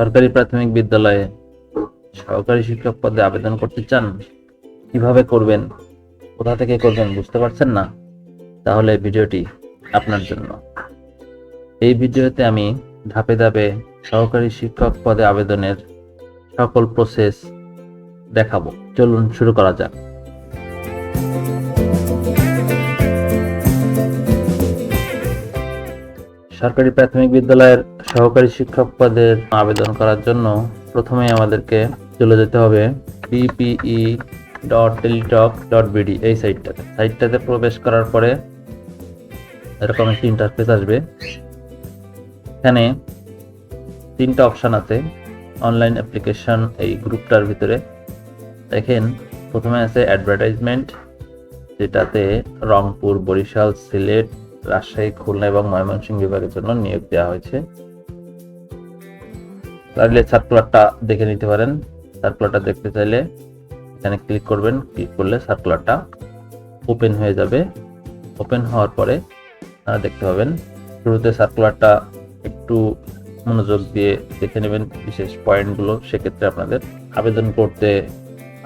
সরকারি প্রাথমিক বিদ্যালয়ে সহকারী শিক্ষক পদে আবেদন করতে চান, কীভাবে করবেন, কোথা থেকে করবেন বুঝতে পারছেন না? তাহলে ভিডিওটি আপনার জন্য। এই ভিডিওতে আমি ধাপে ধাপে সহকারী শিক্ষক পদে আবেদনের সকল প্রসেস দেখাবো। চলুন শুরু করা যাক। সরকারি প্রাথমিক বিদ্যালয়ের সহকারী শিক্ষক পদের আবেদন করার জন্য প্রথমে আমাদেরকে চলে যেতে হবে BPE dot Teletalk dot BD এই সাইটটাতে। সাইটটাতে প্রবেশ করার পরে এরকম একটি ইন্টারফেস আসবে। এখানে তিনটা অপশান আছে অনলাইন অ্যাপ্লিকেশন এই গ্রুপটার ভিতরে। দেখেন, প্রথমে আছে অ্যাডভার্টাইজমেন্ট যেটাতে রংপুর, বরিশাল, সিলেট রাজশাহী, খুলনা এবং ময়মনসিংহ বিভাগের জন্য নিয়োগ দেওয়া হয়েছে। চাইলে সার্কুলারটা দেখে নিতে পারেন। সার্কুলারটা দেখতে চাইলে এখানে ক্লিক করবেন। ক্লিক করলে সার্কুলারটা ওপেন হয়ে যাবে। ওপেন হওয়ার পরে আপনারা দেখতে পাবেন, শুরুতে সার্কুলারটা একটু মনোযোগ দিয়ে দেখে নেবেন বিশেষ পয়েন্টগুলো। সেক্ষেত্রে আপনাদের আবেদন করতে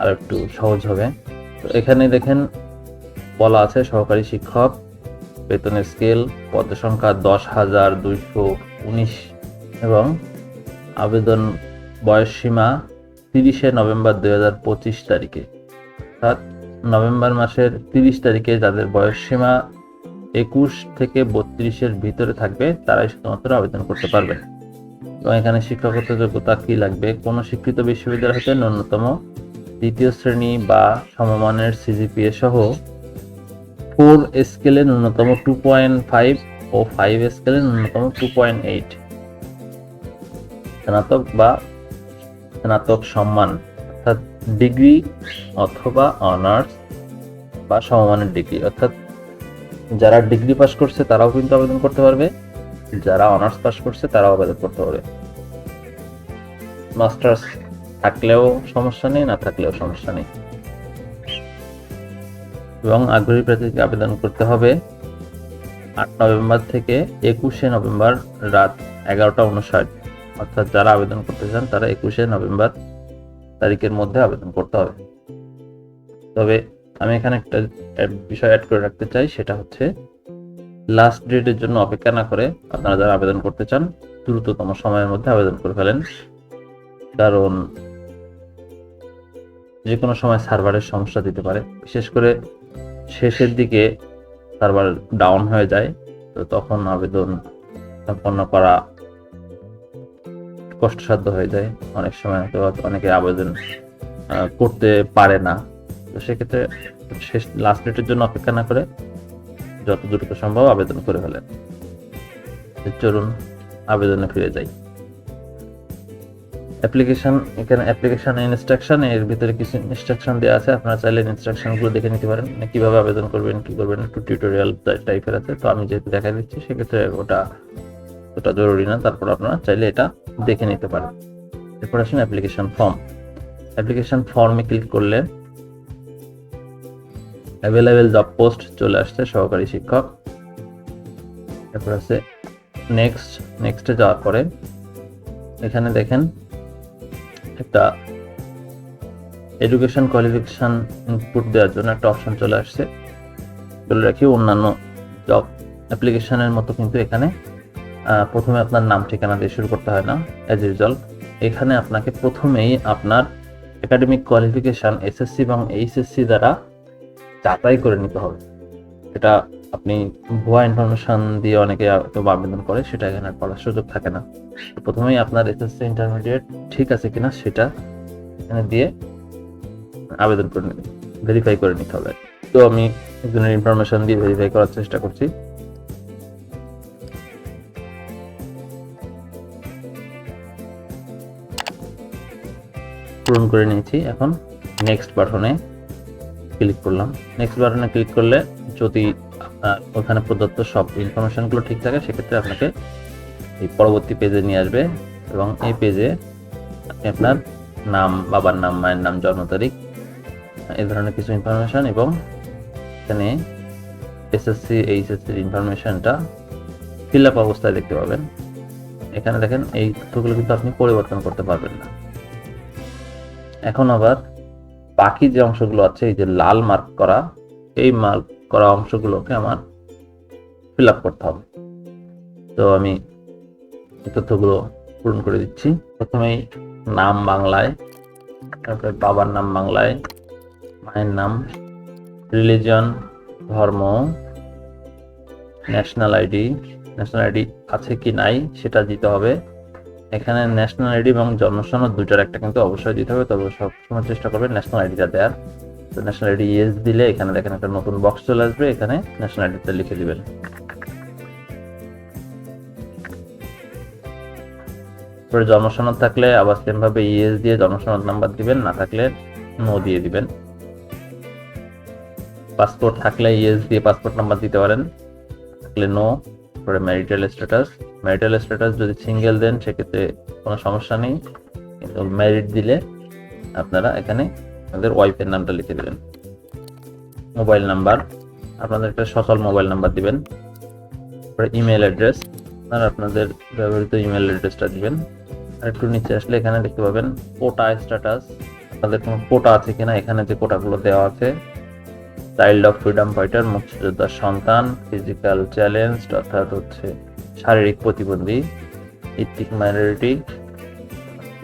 আর একটু সহজ হবে। তো এখানে দেখেন বলা আছে সহকারী শিক্ষক বেতনের স্কেল পদ সংখ্যা দশ হাজার দুইশো উনিশ এবং আবেদন বয়স সীমা তিরিশে নভেম্বর দুই হাজার পঁচিশ তারিখে। অর্থাৎ নভেম্বর মাসের তিরিশ তারিখে যাদের বয়স সীমা একুশ থেকে বত্রিশের ভিতরে থাকবে, তারাই শুধুমাত্র আবেদন করতে পারবে। এবং এখানে শিক্ষকত্ব যোগ্যতা কি লাগবে? কোনো শিক্ষিত বিশ্ববিদ্যালয় হতে ন্যূনতম দ্বিতীয় শ্রেণি বা সমমানের সিজিপিএ সহ ফোর স্কেলে ন্যূনতম টু পয়েন্ট ফাইভ ও ফাইভ স্কেলে ন্যূনতম টু পয়েন্ট এইট। স্নাতক বা স্নাতক সম্মান অর্থাৎ ডিগ্রি অথবা অনার্স বা সমমানের ডিগ্রি, অর্থাৎ যারা ডিগ্রি পাস করছে তারাও কিন্তু আবেদন করতে পারবে, যারা অনার্স পাস করছে তারাও আবেদন করতে পারবে। মাস্টার্স থাকলেও সমস্যা নেই, না থাকলেও সমস্যা নেই। এবং আগ্রহী প্রার্থীকে আবেদন করতে হবে আট নভেম্বর থেকে একুশে নভেম্বর রাত এগারোটা উনষাট। অর্থাৎ যারা আবেদন করতে চান, তারা একুশে নভেম্বর তারিখের মধ্যে আবেদন করতে হবে। তবে আমি এখানে একটা বিষয় অ্যাড করে রাখতে চাই, সেটা হচ্ছে লাস্ট ডেটের জন্য অপেক্ষা না করে আপনারা যারা আবেদন করতে চান, দ্রুততম সময়ের মধ্যে আবেদন করে ফেলেন। কারণ যে কোনো সময় সার্ভারের সমস্যা দিতে পারে। বিশেষ করে শেষের দিকে সার্ভার ডাউন হয়ে যায়, তো তখন আবেদন সম্পন্ন করা কষ্টসাধ্য হয়ে যায়। অনেক সময় অনেকে আবেদন করতে পারে না। তো সেক্ষেত্রে শেষ লাস্ট ডেটের জন্য অপেক্ষা না করে যত দ্রুত সম্ভব আবেদন করে ফেলেন। চলুন আবেদনে ফিরে যাই। অ্যাপ্লিকেশন এখানে অ্যাপ্লিকেশন ইনস্ট্রাকশন এর ভিতরে কিছু ইনস্ট্রাকশন দেওয়া আছে। আপনারা চাইলে ইনস্ট্রাকশনগুলো দেখে নিতে পারেন। মানে কীভাবে আবেদন করবেন, কি করবেন, একটু টিউটোরিয়াল টাইপের আছে। তো আমি যেহেতু দেখা দিচ্ছি, সেক্ষেত্রে ওটা ওটা জরুরি না। তারপর আপনারা চাইলে এটা দেখে নিতে পারেন। এরপর আসুন অ্যাপ্লিকেশন ফর্ম অ্যাপ্লিকেশন ফর্মে ক্লিক করলে অ্যাভেলেবেল জব পোস্ট চলে আসছে, সহকারী শিক্ষক। এরপর আছে নেক্সট নেক্সটে যাওয়ার পরে এখানে দেখেন একটা এডুকেশন কোয়ালিফিকেশন ইনপুট দেওয়ার জন্য একটা অপশন চলে আসছে। বলে রাখি, অন্যান্য জব অ্যাপ্লিকেশনের মতো কিন্তু এখানে প্রথমে আপনার নাম, ঠিকানা দিয়ে শুরু করতে হয় না অ্যাজ ইউজুয়াল এখানে আপনাকে প্রথমেই আপনার একাডেমিক কোয়ালিফিকেশন এসএসসি এবং এইচএসসি দ্বারা যাচাই করে নিতে হবে। এটা আপনি ভুয়া ইনফরমেশন দিয়ে অনেকে আবেদন করে, সেটা এখানে করার সুযোগ থাকে না। প্রথমেই আপনার এসএসসি ইন্টারমিডিয়েট ঠিক আছে কিনা সেটা এখানে দিয়ে আবেদন করে নিতে ভেরিফাই করে নিতে হবে। তো আমি একজনের ইনফরমেশন দিয়ে ভেরিফাই করার চেষ্টা করছি। পূরণ করে নিয়েছি এখন। নেক্সট বাটনে ক্লিক করলাম। নেক্সট বাটনে ক্লিক করলে যদি ওখানে প্রদত্ত সব ইনফরমেশনগুলো ঠিক থাকে, সেক্ষেত্রে আপনাকে এই পরবর্তী পেজে নিয়ে আসবে এবং এই পেজে আপনি আপনার নাম, বাবার নাম, মায়ের নাম, জন্ম তারিখ এই ধরনের কিছু ইনফরমেশন এবং এখানে এসএসসি এইচএসসির ইনফরমেশনটা ফিল আপ অবস্থায় দেখতে পাবেন। এখানে দেখেন এই তথ্যগুলো কিন্তু আপনি পরিবর্তন করতে পারবেন না। এখন আবার বাকি যে অংশগুলো আছে, এই যে লাল মার্ক করা, এই মার্ক করা অংশগুলোকে আমার ফিল আপ করতে হবে। তো আমি এই তথ্যগুলো পূরণ করে দিচ্ছি। প্রথমেই নাম বাংলায়, তারপরে বাবার নাম বাংলায়, মায়ের নাম রিলিজন ধর্ম ন্যাশনাল আইডি ন্যাশনাল আইডি আছে কি নাই সেটা দিতে হবে। এখানে ন্যাশনাল আইডি এবং জন্মসনদ দুটার একটা কিন্তু অবশ্যই দিতে হবে, তবে সবসময় চেষ্টা করবে ন্যাশনাল আইডিটা দেওয়ার তো ন্যাশনাল আইডি ইয়েস দিলে এখানে দেখেন একটা নতুন বক্স চলে আসবে, এখানে ন্যাশনাল আইডিটা লিখে দিবেন। পরে জন্মসনদ থাকলে আবার ইএস দিয়ে জন্মসনদ নাম্বার দিবেন, না থাকলে নো দিয়ে দিবেন। পাসপোর্ট থাকলে ইএস দিয়ে পাসপোর্ট নাম্বার দিতে পারেন, থাকলে নো পরে ম্যারিটাল স্ট্যাটাস ম্যারিটাল স্ট্যাটাস যদি সিঙ্গেল দেন, সেক্ষেত্রে কোনো সমস্যা নেই, কিন্তু দিলে আপনারা এখানে আপনাদের ওয়াইফের নামটা লিখে দেবেন। মোবাইল নাম্বার, আপনাদের একটা সচল মোবাইল নাম্বার দিবেন। পরে ইমেল অ্যাড্রেস আপনারা আপনাদের ব্যবহৃত ইমেল অ্যাড্রেসটা দিবেন। আর একটু নিচে আসলে এখানে দেখতে পাবেন কোটা স্ট্যাটাস। আপনাদের কোনো কোটা আছে কিনা, এখানে যে কোটাগুলো দেওয়া আছে। চাইল্ড অফ ফ্রিডম ফাইটার মুক্তিযোদ্ধার সন্তান ফিজিক্যাল চ্যালেঞ্জ অর্থাৎ হচ্ছে শারীরিক প্রতিবন্ধী ইথিক মাইনরিটি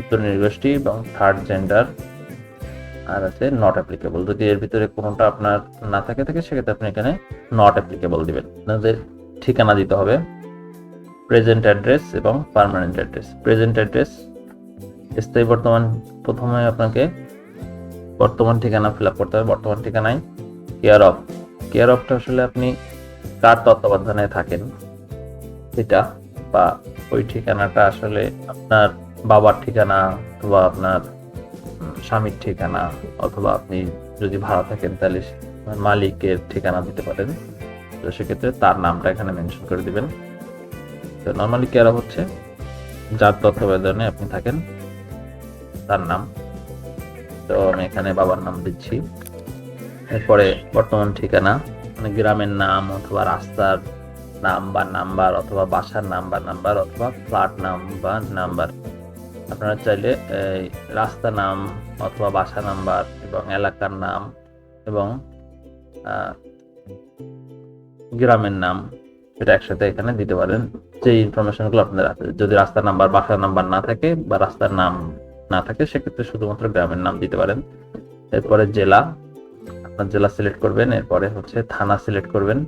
উত্তর নির্গোষ্ঠী এবং থার্ড জেন্ডার আর আছে নট অ্যাপ্লিকেবল যদি এর ভিতরে কোনোটা আপনার না থাকে থাকে, সেক্ষেত্রে আপনি এখানে নট অ্যাপ্লিকেবল দিবেন। আপনাদের ঠিকানা দিতে হবে প্রেজেন্ট অ্যাড্রেস এবং পার্মানেন্ট অ্যাড্রেস প্রেজেন্ট অ্যাড্রেস স্থায়ী বর্তমান, প্রথমে আপনাকে বর্তমান ঠিকানা ফিল করতে হবে। বর্তমান ঠিকানায় কেয়ার অফ কেয়ার অফটা আসলে আপনি কার তত্ত্বাবধানে থাকেন? সেটা বা ওই ঠিকানাটা আসলে আপনার বাবার ঠিকানা অথবা আপনার স্বামীর ঠিকানা অথবা আপনি যদি ভাড়া থাকেন তাহলে মালিকের ঠিকানা দিতে পারেন। তো সেক্ষেত্রে তার নামটা এখানে মেনশন করে দিবেন। তো নর্মালি অফ হচ্ছে? যার তত্ত্বাবধানে আপনি থাকেন। তার নাম। তো আমি এখানে বাবার নাম দিচ্ছি। এরপরে বর্তমান ঠিকানা মানে গ্রামের নাম অথবা রাস্তার নাম বা নাম্বার অথবা বাসার নাম বা নাম্বার অথবা ফ্ল্যাট নাম বা নাম্বার আপনারা চাইলে রাস্তা নাম অথবা বাসা নাম্বার এবং এলাকার নাম এবং গ্রামের নাম সেটা একসাথে এখানে দিতে পারেন। যে ইনফরমেশনগুলো আপনাদের আছে। যদি রাস্তার নাম্বার বাসার নাম্বার না থাকে বা রাস্তার নাম না থাকে, সেক্ষেত্রে শুধুমাত্র গ্রামের নাম দিতে পারেন। এরপরে জেলা, আপনার জেলা সিলেক্ট করবেন। এরপরে হচ্ছে থানা সিলেক্ট করবেন।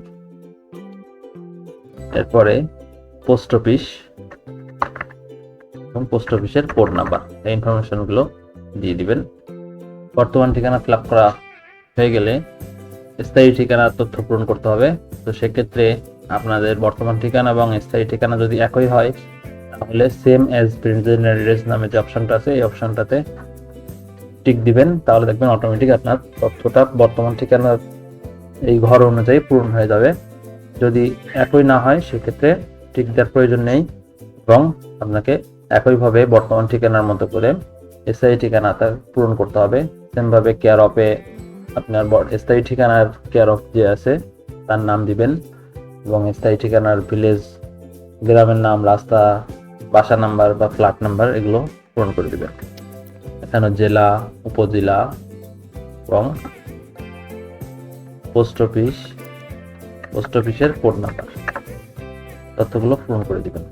এরপরে পোস্ট অফিস এবং পোস্ট অফিসের কোড নাম্বার এই ইনফরমেশনগুলো দিয়ে দিবেন। বর্তমান ঠিকানা ফিল করা হয়ে গেলে স্থায়ী ঠিকানা তথ্য পূরণ করতে হবে। তো সেক্ষেত্রে আপনাদের বর্তমান ঠিকানা এবং স্থায়ী ঠিকানা যদি একই হয়, তাহলে সেম অ্যাজ প্রিন্টেড অ্যাড্রেস নামে যে অপশনটা আছে, এই অপশনটাতে টিক দিবেন। তাহলে দেখবেন অটোমেটিক আপনার তথ্যটা বর্তমান ঠিকানার এই ঘর অনুযায়ী পূরণ হয়ে যাবে। যদি একই না হয়, সেক্ষেত্রে টিক দেওয়ার প্রয়োজন নেই এবং আপনাকে একইভাবে বর্তমান ঠিকানার মতো করে স্থায়ী তার পূরণ করতে হবে। সেমভাবে কেয়ার অফে আপনার স্থায়ী ঠিকানার কেয়ার অফ যে আছে, তার নাম দিবেন এবং স্থায়ী ঠিকানার ভিলেজ গ্রামের নাম, রাস্তা, বাসা নাম্বার বা ফ্ল্যাট নাম্বার এগুলো পূরণ করে দিবেন। এখানে জেলা, উপজেলা এবং পোস্ট অফিস পোস্ট অফিসের কোড নাম্বার তথ্যগুলো পূরণ করে দিবেন।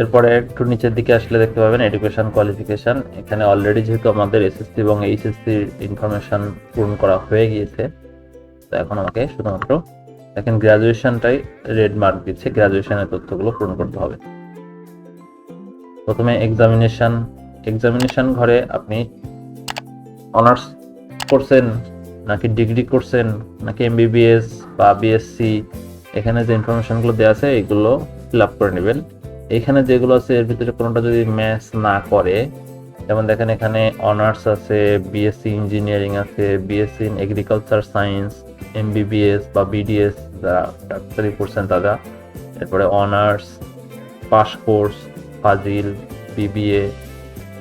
এরপরে একটু নিচের দিকে আসলে দেখতে পাবেন এডুকেশন কোয়ালিফিকেশন এখানে অলরেডি যেহেতু আমাদের এসএসসি এবং এইচএসসি ইনফরমেশন পূরণ করা হয়ে গিয়েছে, তো এখন আমাকে শুধুমাত্র দেখেন গ্রাজুয়েশনটাই রেড মার্ক দিচ্ছে গ্রাজুয়েশনের তথ্যগুলো পূরণ করতে হবে। প্রথমে এক্সামিনেশন এক্সামিনেশন ঘরে আপনি অনার্স করছেন, নাকি ডিগ্রি করছেন, নাকি এমবিবিএস বা বিএসসি এখানে যে ইনফরমেশনগুলো দেওয়া আছে, এগুলো ফিল আপ করে নেবেন। এখানে যেগুলো আছে, এর ভিতরে কোনোটা যদি ম্যাচ না করে, যেমন দেখেন এখানে অনার্স আছে বিএসসি ইঞ্জিনিয়ারিং আছে BSc in agriculture science MBBS বা বিডিএস যারা ডাক্তারি করছেন তারা। এরপরে অনার্স পাস কোর্স ফাজিল বিবিএ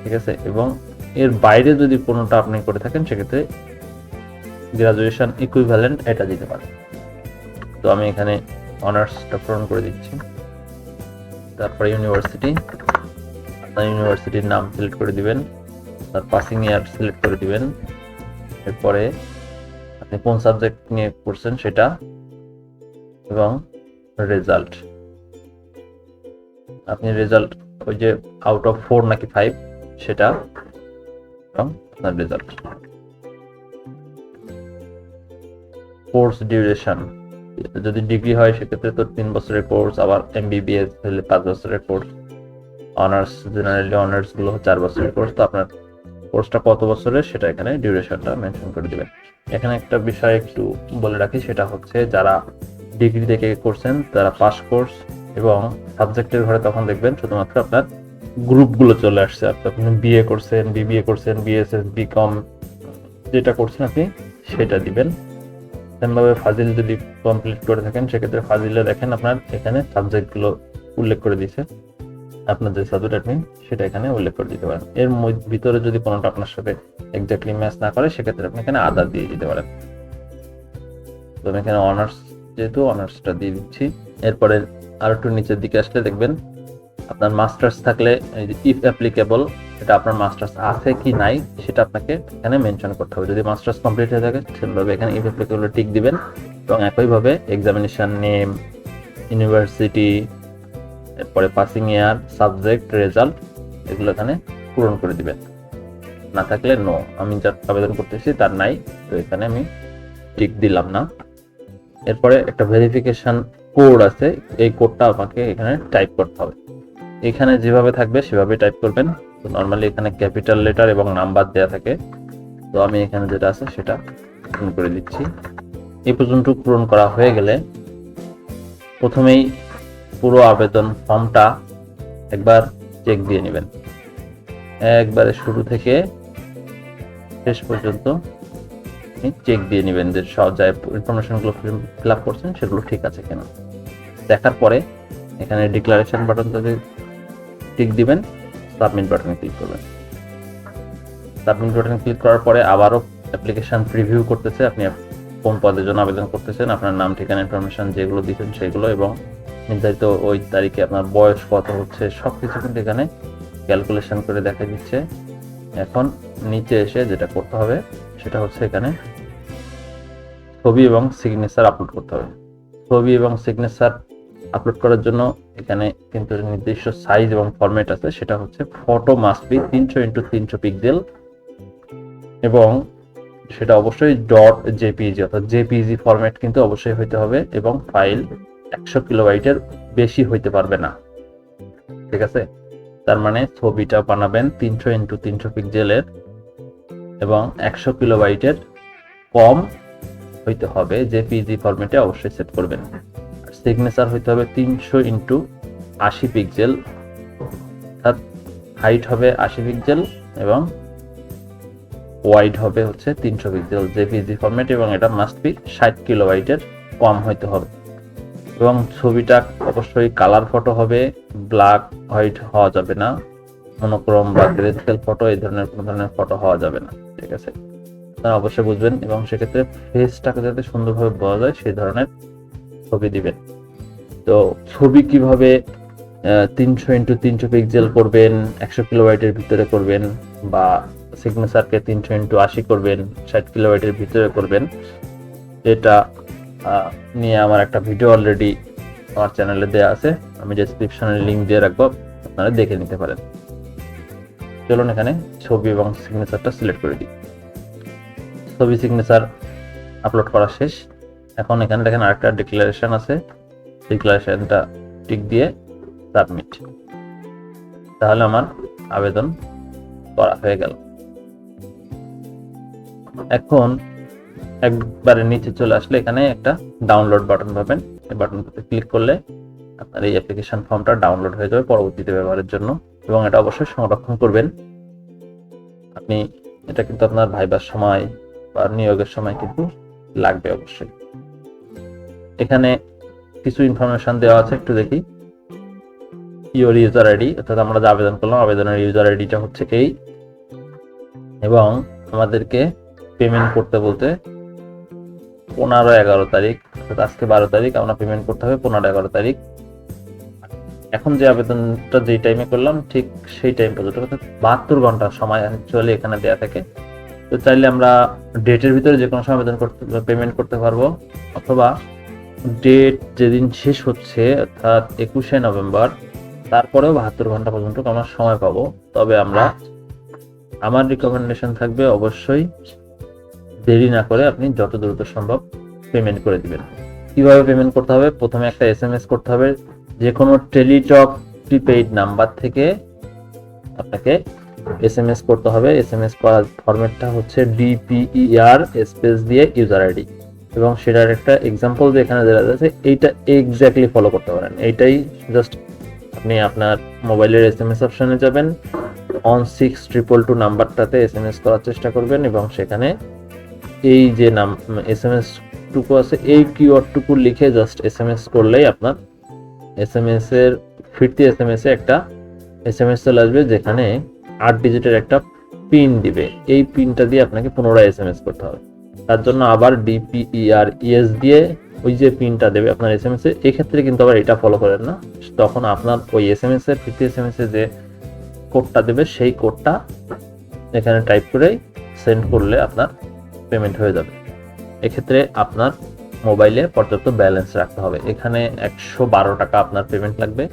ঠিক আছে? এবং এর বাইরে যদি কোনোটা আপনি করে থাকেন, সেক্ষেত্রে গ্রাজুয়েশন ইকুইভ্যালেন্ট এটা দিতে পারেন। তো আমি এখানে অনার্সটা পূরণ করে দিচ্ছি। তারপরে ইউনিভার্সিটি আপনার ইউনিভার্সিটির নাম সিলেক্ট করে দিবেন, তার পাসিং ইয়ার সিলেক্ট করে দিবেন, এরপরে আপনি কোন সাবজেক্ট নিয়ে করছেন সেটা এবং রেজাল্ট আপনি রেজাল্ট ওই যে আউট অফ ফোর নাকি ফাইভ সেটা এবং আপনার রেজাল্ট কোর্স ডিউরেশন যদি ডিগ্রি হয়, সেক্ষেত্রে তো তিন বছরের কোর্স আবার এমবিবিএস হলে পাঁচ বছরের কোর্স অনার্স জেনারেলি অনার্সগুলো চার বছরের কোর্স তো আপনার কোর্সটা কত বছরের, সেটা এখানে ডিউরেশনটা মেনশন করে দিবেন। এখানে একটা বিষয় একটু বলে রাখি, সেটা হচ্ছে যারা ডিগ্রি থেকে করছেন, তারা পাস কোর্স এবং সাবজেক্টের ঘরে তখন দেখবেন শুধুমাত্র আপনার গ্রুপগুলো চলে আসছে। আপনি বিএ করছেন বিবিএ করছেন বিএসএস বিকম যেটা করছেন আপনি, সেটা দিবেন। সেমভাবে ফাজিল যদি কমপ্লিট করে থাকেন, সেক্ষেত্রে ফাজিলে দেখেন আপনার এখানে সাবজেক্টগুলো উল্লেখ করে দিয়েছে। আপনার যে সাবজেক্ট আপনি সেটা এখানে উল্লেখ করে দিতে পারেন। এর ভিতরে যদি কোনোটা আপনার সাথে এক্স্যাক্টলি ম্যাচ না করে, সেক্ষেত্রে আপনি এখানে আদার দিয়ে দিতে পারেন। তো আমি এখানে অনার্স যেহেতু অনার্সটা দিয়ে দিচ্ছি। এরপরে আর একটু নিচের দিকে আসলে দেখবেন, আপনার মাস্টার্স থাকলে ইফ অ্যাপ্লিকেবল এটা আপনার মাস্টার্স আছে কি নাই, সেটা আপনাকে এখানে মেনশন করতে হবে। যদি মাস্টার্স কমপ্লিট হয়ে থাকে, সেভাবে এখানে ইফ অ্যাপ্লিকেবল টিক দিবেন এবং একইভাবে এক্সামিনেশন নেম ইউনিভার্সিটি এরপরে পাসিং ইয়ার সাবজেক্ট রেজাল্ট এগুলো এখানে পূরণ করে দিবেন। না থাকলে নো আমি যার আবেদন করতেছি তার নাই, তো এখানে আমি টিক দিলাম না। এরপরে একটা ভেরিফিকেশন কোড আছে, এই কোডটা আমাকে এখানে টাইপ করতে হবে। এখানে যেভাবে থাকবে সেভাবে টাইপ করবেন। তো নর্মালি এখানে ক্যাপিটাল লেটার এবং নাম্বার দেওয়া থাকে। তো আমি এখানে যেটা আছে সেটা পূরণ করে দিচ্ছি। এই পর্যন্ত পূরণ করা হয়ে গেলে প্রথমেই পুরো আবেদন ফর্মটা একবার চেক দিয়ে নেবেন। একবারে শুরু থেকে শেষ পর্যন্ত চেক দিয়ে নেবেন যে সব যা ইনফরমেশনগুলো ফিল আপ করছেন সেগুলো ঠিক আছে কিনা। দেখার পরে এখানে ডিক্লারেশন বাটনটাতে টিক দিবেন। সাবমিট বাটনে ক্লিক করবেন। সাবমিট বাটনে ক্লিক করার পরে আবারও অ্যাপ্লিকেশন প্রিভিউ করতেছে। আপনি কোন পদের জন্য আবেদন করতেছেন, আপনার নাম, ঠিকানা ইনফরমেশন যেগুলো দিচ্ছেন সেগুলো এবং নির্ধারিত ওই তারিখে আপনার বয়স কত হচ্ছে সব কিছু কিন্তু এখানে ক্যালকুলেশন করে দেখা দিচ্ছে। এখন নিচে এসে যেটা করতে হবে, সেটা হচ্ছে এখানে ছবি এবং সিগনেচার আপলোড করতে হবে। ছবি এবং সিগনেচার আপলোড করার জন্য এখানে কিন্তু নির্দিষ্ট সাইজ এবং ফরম্যাট আছে, সেটা হচ্ছে ফটো মাস্ট বি তিনশো ইন্টু তিনশো পিক্সেল এবং সেটা অবশ্যই ডট জেপিজি অর্থাৎ জেপিজি ফরম্যাট কিন্তু অবশ্যই হইতে হবে এবং ফাইল একশো কিলোবাইটের বেশি হইতে পারবে না। ঠিক আছে? তার মানে ছবিটা বানাবেন তিনশো ইন্টু তিনশো পিক্সেলের এবং একশো কিলোবাইটের কম হইতে হবে জেপিজি ফরম্যাটে অবশ্যই সেট করবেন। সিগনেচার হইতে হবে তিনশো ইন্টু আশি পিক্সেল। অর্থাৎ হাইট হবে আশি পিক্সেল এবং ওয়াইড হবে হচ্ছে তিনশো পিক্সেল। জেপিজি ফরম্যাট এবং এটা মাস্ট বি ষাট কিলোবাইটের কম হইতে হবে। এবং ছবিটা অবশ্যই কালার ফটো হবে ব্ল্যাক হোয়াইট হওয়া যাবে না। মনোক্রম বা গ্রেস্কেল ফটো এই ধরনের কোনো ধরনের ফটো হওয়া যাবে না, ঠিক আছে? আপনারা অবশ্যই বুঝবেন এবং সেক্ষেত্রে ফেসটাকে যাতে সুন্দরভাবে বোঝা যায়, সেই ধরনের ছবি দিবেন। তো ছবি কীভাবে তিনশো ইন্টু তিনশো পিক্সেল করবেন, একশো কিলোবাইটের ভিতরে করবেন, বা সিগনেচারকে তিনশো ইন্টু আশি করবেন, ষাট কিলোবাইটের ভিতরে করবেন, এটা নিয়ে আমার একটা ভিডিও অলরেডি আমার চ্যানেলে দেওয়া আছে। আমি ডেসক্রিপশনে লিঙ্ক দিয়ে রাখব, আপনারা দেখে নিতে পারেন। চলুন এখানে ছবি এবং সিগনেচারটা সিলেক্ট করে দিই। ছবি সিগনেচার আপলোড করা শেষ। এখন এখানে দেখেন আরেকটা ডিক্লারেশন আছে। ডিক্লারেশনটা টিক দিয়ে সাবমিট তাহলে আমার আবেদন করা হয়ে গেল। এখন একবারে নিচে চলে আসলে এখানে একটা ডাউনলোড বাটন পাবেন। এই বাটনটাতে ক্লিক করলে আপনার এই অ্যাপ্লিকেশন ফর্মটা ডাউনলোড হয়ে যাবে পরবর্তীতে ব্যবহারের জন্য এবং এটা অবশ্যই সংরক্ষণ করবেন। আপনি এটা কিন্তু আপনার ভাইবার সময় বা নিয়োগের সময় কিন্তু লাগবে অবশ্যই। এখানে কিছু ইনফরমেশন দেওয়া আছে, একটু দেখি। ইওর ইউজার আইডি অর্থাৎ আমরা যে আবেদন করলাম, আবেদনের ইউজার আইডিটা হচ্ছে এই। এবং আমাদেরকে পেমেন্ট করতে বলতে পনেরো এগারো তারিখ, অর্থাৎ আজকে বারো তারিখ, আমরা পেমেন্ট করতে হবে পনেরো এগারো তারিখ। এখন যে আবেদনটা যেই টাইমে করলাম, ঠিক সেই টাইম পর্যন্ত, অর্থাৎ বাহাত্তর ঘণ্টা সময় অ্যাকচুয়ালি এখানে দেওয়া থাকে। তো চাইলে আমরা ডেটের ভিতরে যে কোনো সময় আবেদন করতে পেমেন্ট করতে পারব, অথবা ডেট যেদিন শেষ হচ্ছে, অর্থাৎ একুশে নভেম্বর, তারপরেও বাহাত্তর ঘণ্টা পর্যন্ত আমরা সময় পাবো। তবে আমরা আমার রিকমেন্ডেশন থাকবে অবশ্যই দেরি না করে আপনি যত দ্রুত সম্ভব পেমেন্ট করে দিবেন। কীভাবে পেমেন্ট করতে হবে? প্রথমে একটা এস এম এস করতে হবে। যে কোনো টেলিটক প্রিপেইড নাম্বার থেকে আপনাকে এস এম এস করতে হবে এস এম এস করার ফরম্যাটটা হচ্ছে ডিপিইআর স্পেস দিয়ে ইউজার আইডি এবং সেটার একটা এক্সাম্পল যে এখানে দেওয়া আছে, এইটা এক্স্যাক্টলি ফলো করতে পারেন। এইটাই জাস্ট আপনি আপনার মোবাইলের এস এম এস অপশনে যাবেন অন সিক্স ট্রিপল টু নাম্বারটাতে এস এম এস করার চেষ্টা করবেন এবং সেখানে এই যে নাম এস এম এস টুকু আছে, এই কিওয়ার্ডটুকু লিখে জাস্ট এস এম এস করলেই আপনার এস এম এস এর, ফিরতি এস এম এস এ একটা এস এম এস চলে আসবে যেখানে আট ডিজিটের একটা পিন দিবে। এই পিনটা দিয়ে আপনাকে পুনরায় এস এম এস করতে হবে। তার জন্য আবার ডিপিইআর ইএস দিয়ে ওই যে পিনটা দেবে আপনার এস এম এস এ। এক্ষেত্রে কিন্তু আবার এটা ফলো করেন না। তখন আপনার ওই এস এম এস এর ফিরতি এস এম এস এ যে কোডটা দেবে, সেই কোডটা এখানে টাইপ করেই সেন্ড করলে আপনার পেমেন্ট হয়ে যাবে। এক্ষেত্রে আপনার মোবাইলে পর্যাপ্ত ব্যালেন্স রাখতে হবে। এখানে একশো বারো টাকা আপনার পেমেন্ট লাগবে।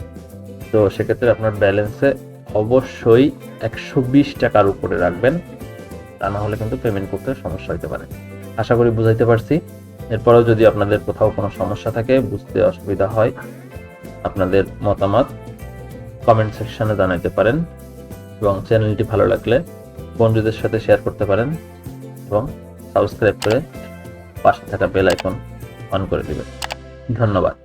তো সেক্ষেত্রে আপনার ব্যালেন্সে অবশ্যই একশো বিশ টাকার উপরে রাখবেন। তা না হলে কিন্তু পেমেন্ট করতে সমস্যা হতে পারে। আশা করি বুঝাইতে পারছি। এরপরেও যদি আপনাদের কোথাও কোনো সমস্যা থাকে, বুঝতে অসুবিধা হয়, আপনাদের মতামত কমেন্ট সেকশনে জানাইতে পারেন এবং চ্যানেলটি ভালো লাগলে বন্ধুদের সাথে শেয়ার করতে পারেন এবং সাবস্ক্রাইব করে পাশে থাকা বেল আইকন অন করে দেবেন। ধন্যবাদ।